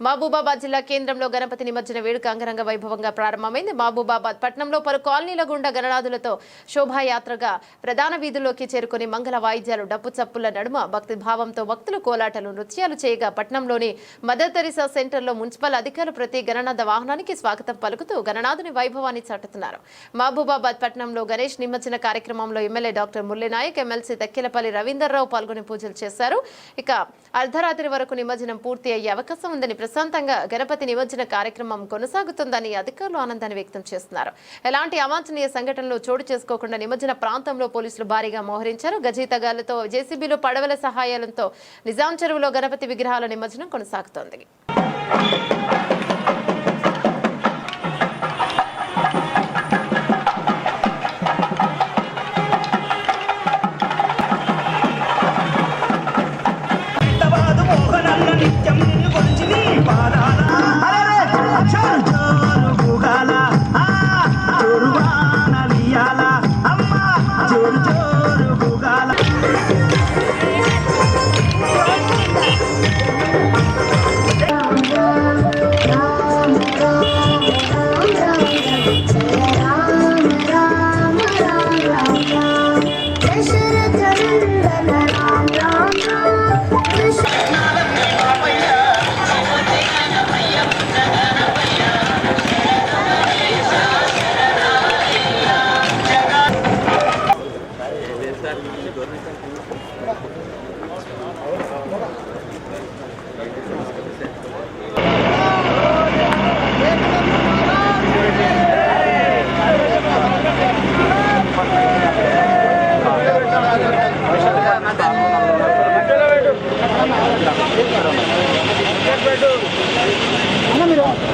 మహబూబాబాద్ జిల్లా కేంద్రంలో గణపతి నిమజ్జన వేడుక అంగరంగ వైభవంగా ప్రారంభమైంది. మహబూబాబాద్ పట్టణంలో పలు కాలనీల గుండా గణనాథులతో శోభాయాత్రగా ప్రధాన వీధుల్లోకి చేరుకుని మంగళ వాయిద్యాలు డప్పు చప్పుల నడుమ భక్తి భావంతో భక్తులు కోలాటలు నృత్యాలు చేయగా పట్టణంలోని మదర్ తెరిసా సెంటర్లో మున్సిపల్ అధికారులు ప్రతి గణనాథ వాహనానికి స్వాగతం పలుకుతూ గణనాథుని వైభవాన్ని చాటుతున్నారు. మహబూబాబాద్ పట్టణంలో గణేష్ నిమజ్జన కార్యక్రమంలో MLA doctor Murali Nayak MLC Dakkilapalli Ravinder Rao పాల్గొని పూజలు చేశారు. ఇక అర్ధరాత్రి వరకు నిమజ్జనం పూర్తి అయ్యే అవకాశం ఉందని ప్రశాంతంగా గణపతి నిమజ్జన కార్యక్రమం కొనసాగుతుందని అధికారులు ఆనందాన్ని వ్యక్తం చేస్తున్నారు. ఎలాంటి అవాంఛనీయ సంఘటనలు చోటు చేసుకోకుండా నిమజ్జన ప్రాంతంలో పోలీసులు భారీగా మోహరించారు. గజీతగాలతో జేసీబీలు పడవల సహాయాలతో నిజాం చెరువులో గణపతి విగ్రహాల నిమజ్జనం కొనసాగుతోంది. பேசுற தமிழ்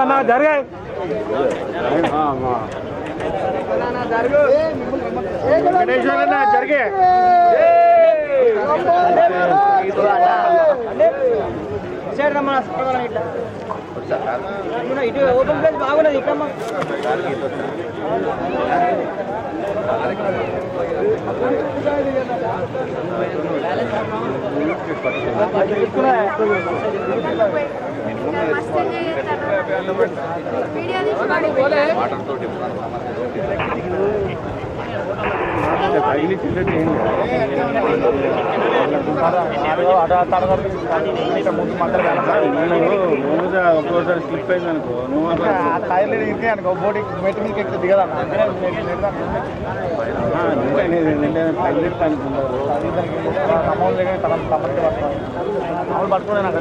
అన్న జరిగాయి. వెంకటేశ్వర జరిగే సైడ్ రమ్మా ఇట్లా ఇటు ఓపెన్ ప్లేస్ బాగున్నది ఇక్కడ తగిలి చిల్లటి ఏం ఒక్కోసారి స్లిప్ అయింది అనుకో నువ్వు అనుకో బోటి మెట్టు మీకు ఎక్కితే దిగదా తగిలిట్టు అనుకున్నారు అమౌంట్ దగ్గర అమౌంట్ పట్టుకునే నాకు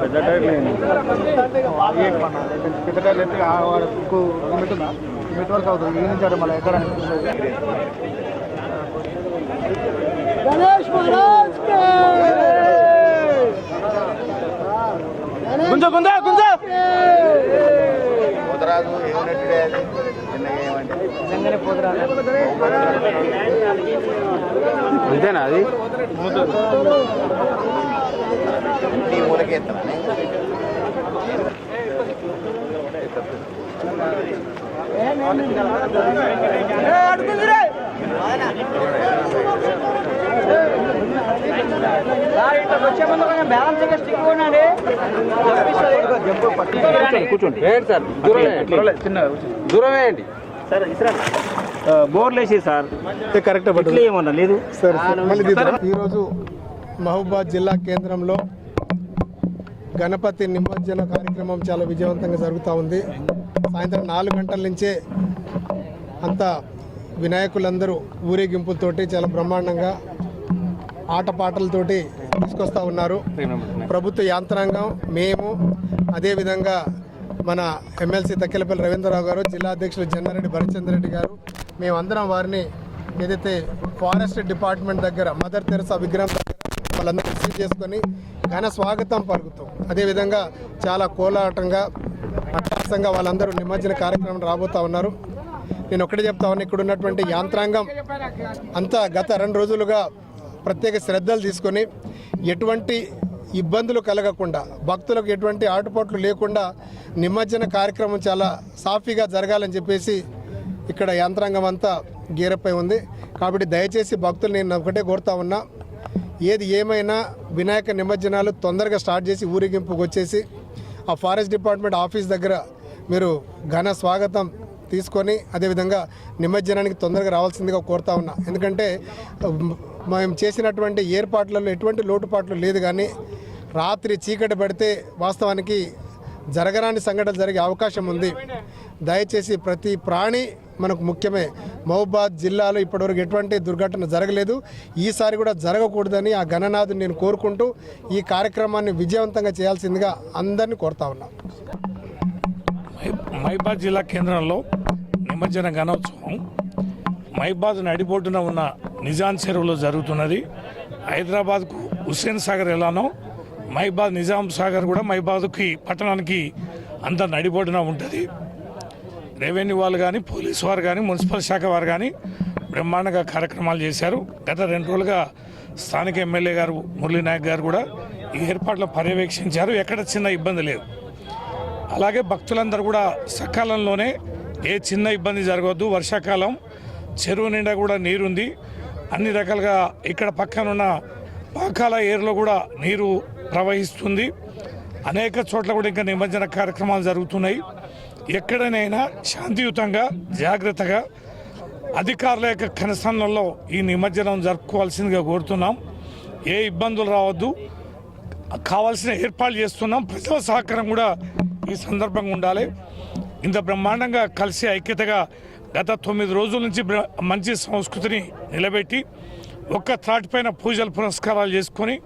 పెద్ద టైర్ లేదు. పెద్ద టైర్లు ఎత్తి లిమిట్ ఉందా లిమిట్ వరకు అవుతుంది. ఈ నుంచి మళ్ళీ ఎక్కడ గణేష్ మహారాజ్ గుంజ గుంజ గుంజ! పోతరాజు ఏమిటంటే అది చిన్నగా ఏమంటే? ఇదేనా అది? నీ వచ్చే ముందు కొంచెం బ్యాలెన్స్గా స్టిక్ ఉండండి కూర్చోండి ఏంటి సార్ దూరం చిన్న దూరం వేయండి బోర్లు వేసి సార్ కరెక్ట్ ఏమన్నా లేదు సార్ ఈరోజు మహబూబాద్ జిల్లా కేంద్రంలో గణపతి నిమజ్జన కార్యక్రమం చాలా విజయవంతంగా జరుగుతూ ఉంది. సాయంత్రం నాలుగు గంటల నుంచే అంత వినాయకులందరూ ఊరేగింపులతోటి చాలా బ్రహ్మాండంగా ఆటపాటలతోటి తీసుకొస్తా ఉన్నారు. ప్రభుత్వ యాంత్రాంగం మేము అదేవిధంగా మన ఎమ్మెల్సీ తక్కెలపల్లి రవీంద్రరావు గారు జిల్లా అధ్యక్షులు జన్నారెడ్డి భరచంద్రెడ్డి గారు మేమందరం వారిని ఏదైతే ఫారెస్ట్ డిపార్ట్మెంట్ దగ్గర మదర్ తెరసా విగ్రహం దగ్గర వాళ్ళందరూ రిసీవ్ చేసుకొని ఘన స్వాగతం పలుకుతాం. అదేవిధంగా చాలా కోలాటంగా అట్టాసంగా వాళ్ళందరూ నిమజ్జన కార్యక్రమం రాబోతా ఉన్నారు. నేను ఒకటే చెప్తా ఉన్నా ఇక్కడ ఉన్నటువంటి యాంత్రాంగం అంతా గత రెండు రోజులుగా ప్రత్యేక శ్రద్ధలు తీసుకొని ఎటువంటి ఇబ్బందులు కలగకుండా భక్తులకు ఎటువంటి ఆటుపోట్లు లేకుండా నిమజ్జన కార్యక్రమం చాలా సాఫీగా జరగాలని చెప్పేసి ఇక్కడ యంత్రాంగం అంతా గీరపై ఉంది. కాబట్టి దయచేసి భక్తులు నేను ఒకటే కోరుతా ఉన్నా ఏది ఏమైనా వినాయక నిమజ్జనాలు తొందరగా స్టార్ట్ చేసి ఊరేగింపుకు వచ్చేసి ఆ ఫారెస్ట్ డిపార్ట్మెంట్ ఆఫీస్ దగ్గర మీరు ఘన స్వాగతం తీసుకొని అదేవిధంగా నిమజ్జనానికి తొందరగా రావాల్సిందిగా కోరుతా ఉన్నా. ఎందుకంటే మేము చేసినటువంటి ఏర్పాట్లలో ఎటువంటి లోటుపాట్లు లేదు కానీ రాత్రి చీకటి పడితే వాస్తవానికి జరగరాని సంఘటనలు జరిగే అవకాశం ఉంది. దయచేసి ప్రతి ప్రాణి మనకు ముఖ్యమే. మహబాద్ జిల్లాలో ఇప్పటివరకు ఎటువంటి దుర్ఘటన జరగలేదు. ఈసారి కూడా జరగకూడదని ఆ గణనాథుని నేను కోరుకుంటూ ఈ కార్యక్రమాన్ని విజయవంతంగా చేయాల్సిందిగా అందరినీ కోరుతా ఉన్నా. మైబాద్ జిల్లా కేంద్రంలో నిమజ్జన గణోత్సవం మహిబాద్ నడిబొడ్డున ఉన్న నిజాం చెరువులో జరుగుతున్నది. హైదరాబాద్కు హుస్సేన్ సాగర్ ఎలానో మైబాద్ నిజాం సాగర్ కూడా మైబాద్కి పట్టణానికి అంత నడిబొడ్డున ఉంటుంది. రెవెన్యూ వాళ్ళు కానీ పోలీసు వారు కానీ మున్సిపల్ శాఖ వారు కానీ బ్రహ్మాండంగా కార్యక్రమాలు చేశారు. గత రెండు రోజులుగా స్థానిక ఎమ్మెల్యే గారు మురళీ నాయక్ గారు కూడా ఈ ఏర్పాట్లు పర్యవేక్షించారు. ఎక్కడ చిన్న ఇబ్బంది లేదు. అలాగే భక్తులందరూ కూడా సకాలంలోనే ఏ చిన్న ఇబ్బంది జరగవద్దు. వర్షాకాలం చెరువు నిండా కూడా నీరుంది. అన్ని రకాలుగా ఇక్కడ పక్కనున్న పాకాల ఏరులో కూడా నీరు ప్రవహిస్తుంది. అనేక చోట్ల కూడా ఇంకా నిమజ్జన కార్యక్రమాలు జరుగుతున్నాయి. ఎక్కడనైనా శాంతియుతంగా జాగ్రత్తగా అధికారుల యొక్క కనసంలో ఈ నిమజ్జనం జరుపుకోవాల్సిందిగా కోరుతున్నాం. ఏ ఇబ్బందులు రావద్దు. కావాల్సిన ఏర్పాట్లు చేస్తున్నాం. ప్రజల సహకారం కూడా ఈ సందర్భంగా ఉండాలి. ఇంత బ్రహ్మాండంగా కలిసి ఐక్యతగా గత తొమ్మిది రోజుల నుంచి మంచి సంస్కృతిని నిలబెట్టి ఒక్క త్రాటిపైన పూజలు పురస్కారాలు చేసుకొని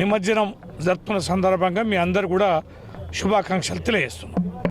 నిమజ్జనం జరుపుకున్న సందర్భంగా మీ అందరు కూడా శుభాకాంక్షలు తెలియజేస్తున్నాం.